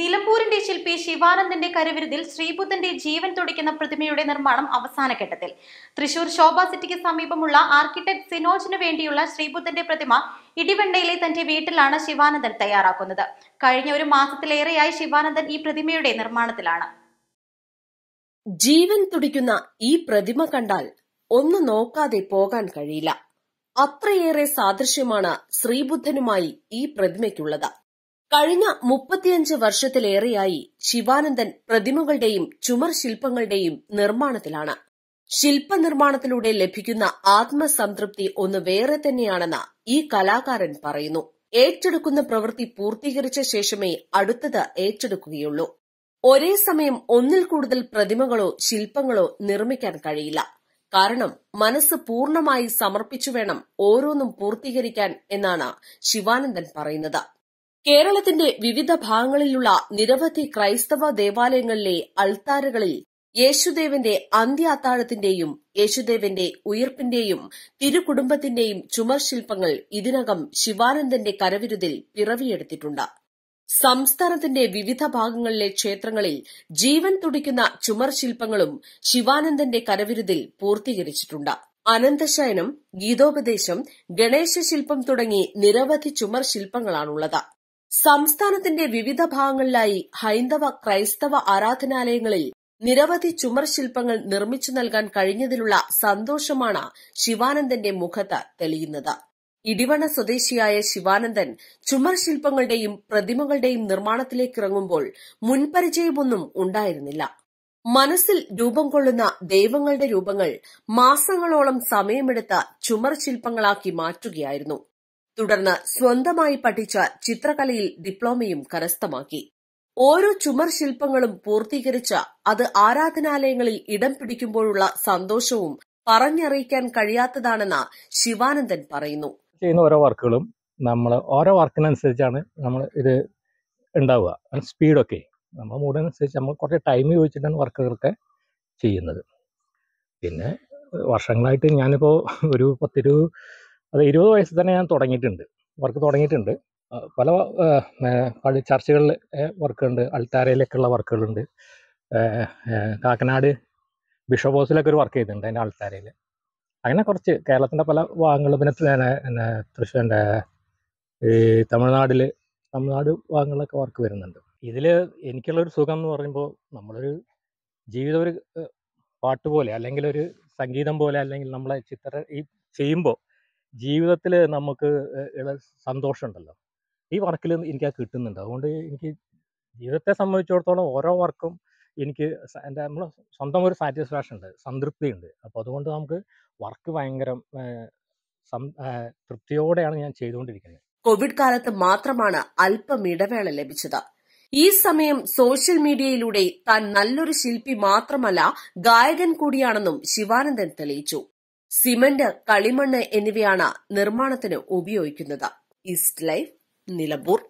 നിലമ്പൂരിന്റെ ശില്പി ശിവാനന്ദന്റെ കരവിരുതിൽ ശ്രീബുദ്ധന്റെ ജീവൻ തുടിക്കുന്ന പ്രതിമയുടെ നിർമ്മാണം അവസാന ഘട്ടത്തിൽ. തൃശൂർ ശോഭ സിറ്റിക്ക് സമീപമുള്ള ആർക്കിടെക്ട് സിനോജിനു വേണ്ടിയുള്ള ശ്രീബുദ്ധന്റെ പ്രതിമ ഇടിവെണ്ണയിലെ തന്റെ വീട്ടിലാണ് ശിവാനന്ദൻ തയ്യാറാക്കുന്നത്. കഴിഞ്ഞ ഒരു മാസത്തിലേറെയായി ശിവാനന്ദൻ ഈ പ്രതിമയുടെ നിർമ്മാണത്തിലാണ്. ജീവൻ തുടിക്കുന്ന ഈ പ്രതിമ കണ്ടാൽ ഒന്ന് നോക്കാതെ പോകാൻ കഴിയില്ല. അത്രയേറെ സാദൃശ്യമാണ് ശ്രീബുദ്ധനുമായി ഈ പ്രതിമയ്ക്കുള്ളത്. കഴിഞ്ഞ മുപ്പത്തിയഞ്ച് വർഷത്തിലേറെയായി ശിവാനന്ദൻ പ്രതിമകളുടെയും ചുമർ ശില്പങ്ങളുടെയും നിർമ്മാണത്തിലാണ്. ശില്പനിർമ്മാണത്തിലൂടെ ലഭിക്കുന്ന ആത്മസംതൃപ്തി ഒന്ന് വേറെ തന്നെയാണെന്ന് ഈ കലാകാരൻ പറയുന്നു. ഏറ്റെടുക്കുന്ന പ്രവൃത്തി പൂർത്തീകരിച്ച ശേഷമേ അടുത്തത് ഏറ്റെടുക്കുകയുള്ളൂ. ഒരേ സമയം ഒന്നിൽ കൂടുതൽ പ്രതിമകളോ ശില്പങ്ങളോ നിർമ്മിക്കാൻ കഴിയില്ല. കാരണം മനസ്സ് പൂർണമായി സമർപ്പിച്ചു വേണം ഓരോന്നും പൂർത്തീകരിക്കാൻ എന്നാണ് ശിവാനന്ദൻ പറയുന്നത്. കേരളത്തിന്റെ വിവിധ ഭാഗങ്ങളിലുള്ള നിരവധി ക്രൈസ്തവ ദേവാലയങ്ങളിലെ അൾത്താരകളിൽ യേശുദേവന്റെ അന്ത്യാത്താഴത്തിന്റെയും യേശുദേവന്റെ ഉയർപ്പിന്റെയും തിരുകുടുംബത്തിന്റെയും ചുമർ ശില്പങ്ങൾ ഇതിനകം ശിവാനന്ദന്റെ കരവിരുതിൽ പിറവിയെടുത്തിട്ടുണ്ട്. സംസ്ഥാനത്തിന്റെ വിവിധ ഭാഗങ്ങളിലെ ക്ഷേത്രങ്ങളിൽ ജീവൻ തുടിക്കുന്ന ചുമർ ശില്പങ്ങളും ശിവാനന്ദന്റെ കരവിരുതിൽ പൂർത്തീകരിച്ചിട്ടുണ്ട്. അനന്തശയനം ഗീതോപദേശം ഗണേശ ശില്പം തുടങ്ങി നിരവധി ചുമർ ശില്പങ്ങളാണുള്ളത് സംസ്ഥാനത്തിന്റെ വിവിധ ഭാഗങ്ങളിലായി ഹൈന്ദവ ക്രൈസ്തവ ആരാധനാലയങ്ങളിൽ നിരവധി ചുമർ ശില്പങ്ങൾ നിർമ്മിച്ചു നൽകാൻ കഴിഞ്ഞതിലുള്ള സന്തോഷമാണ് ശിവാനന്ദന്റെ മുഖത്ത് തെളിയുന്നത്. ഇടിവണ സ്വദേശിയായ ശിവാനന്ദൻ ചുമർ ശില്പങ്ങളുടെയും പ്രതിമകളുടെയും നിർമ്മാണത്തിലേക്കിറങ്ങുമ്പോൾ മുൻപരിചയമൊന്നും ഉണ്ടായിരുന്നില്ല. മനസ്സിൽ രൂപം കൊള്ളുന്ന ദൈവങ്ങളുടെ രൂപങ്ങൾ മാസങ്ങളോളം സമയമെടുത്ത ചുമർ ശില്പങ്ങളാക്കി മാറ്റുകയായിരുന്നു. തുടർന്ന് സ്വന്തമായി പഠിച്ച ചിത്രകലയിൽ ഡിപ്ലോമയും കരസ്ഥമാക്കി. ഓരോ ചുമർ ശില്പങ്ങളും പൂർത്തീകരിച്ച അത് ആരാധനാലയങ്ങളിൽ ഇടം പിടിക്കുമ്പോഴുള്ള സന്തോഷവും പറഞ്ഞറിയിക്കാൻ കഴിയാത്തതാണെന്ന് ശിവാനന്ദൻ പറയുന്നു. ചെയ്യുന്ന ഓരോ വർക്കുകളും നമ്മൾ ഓരോ വർക്കിനനുസരിച്ചാണ് നമ്മൾ ഇത് ഉണ്ടാവുക. സ്പീഡൊക്കെ. നമ്മൾ മൂടനുസരിച്ച് നമ്മൾ കുറച്ച് ടൈം ചോദിച്ചിട്ടാണ് വർക്കുകളൊക്കെ ചെയ്യുന്നത്. പിന്നെ വർഷങ്ങളായിട്ട് ഞാനിപ്പോൾ ഒരു പത്തിരു അത് ഇരുപത് വയസ്സിൽ തന്നെ ഞാൻ തുടങ്ങിയിട്ടുണ്ട്. വർക്ക് തുടങ്ങിയിട്ടുണ്ട്. പല പള്ളി ചർച്ചുകളിൽ വർക്കുണ്ട് അൾത്താരയിലൊക്കെയുള്ള വർക്കുകളുണ്ട് ആ, ആ, കാക്കനാട് ബിഷപ്പ് ഹൗസിലൊക്കെ ഒരു വർക്ക് ചെയ്തിട്ടുണ്ട് എന്റെ അൾത്താരയിൽ. അങ്ങനെ കുറച്ച് കേരളത്തിന്റെ പല ഭാഗങ്ങളും പിന്നെ പിന്നെ തൃശ്ശൂർ ഈ തമിഴ്നാട്ടിൽ തമിഴ്നാട് ഭാഗങ്ങളിലൊക്കെ വർക്ക് വരുന്നുണ്ട്. ഇതിൽ എനിക്കുള്ളൊരു സുഖം എന്ന് പറയുമ്പോൾ നമ്മളൊരു ജീവിതം ഒരു പാട്ട് പോലെ അല്ലെങ്കിൽ ഒരു സംഗീതം പോലെ അല്ലെങ്കിൽ നമ്മളെ ചിത്ര ഈ ചെയ്യുമ്പോൾ ജീവിതത്തിൽ നമുക്ക് സന്തോഷമുണ്ടല്ലോ. ഈ വർക്കിൽ എനിക്ക് ആ കിട്ടുന്നുണ്ട്. അതുകൊണ്ട് എനിക്ക് ജീവിതത്തെ സംബന്ധിച്ചിടത്തോളം ഓരോ വർക്കും എനിക്ക് എന്റെ നമ്മൾ സ്വന്തം ഒരു സാറ്റിസ്ഫാക്ഷൻ ഉണ്ട് സംതൃപ്തി ഉണ്ട് അപ്പോൾ അതുകൊണ്ട് നമുക്ക് വർക്ക് ഭയങ്കര തൃപ്തിയോടെയാണ് ഞാൻ ചെയ്തുകൊണ്ടിരിക്കുന്നത്. കോവിഡ് കാലത്ത് മാത്രമാണ് അല്പം ഇടവേള ലഭിച്ചത്. ഈ സമയം സോഷ്യൽ മീഡിയയിലൂടെ താൻ നല്ലൊരു ശില്പി മാത്രമല്ല ഗായകൻ കൂടിയാണെന്നും ശിവാനന്ദൻ തെളിയിച്ചു. സിമന്റ് കളിമണ്ണ് എന്നിവയാണ് നിർമ്മാണത്തിന് ഉപയോഗിക്കുന്നത്. East life Nilambur.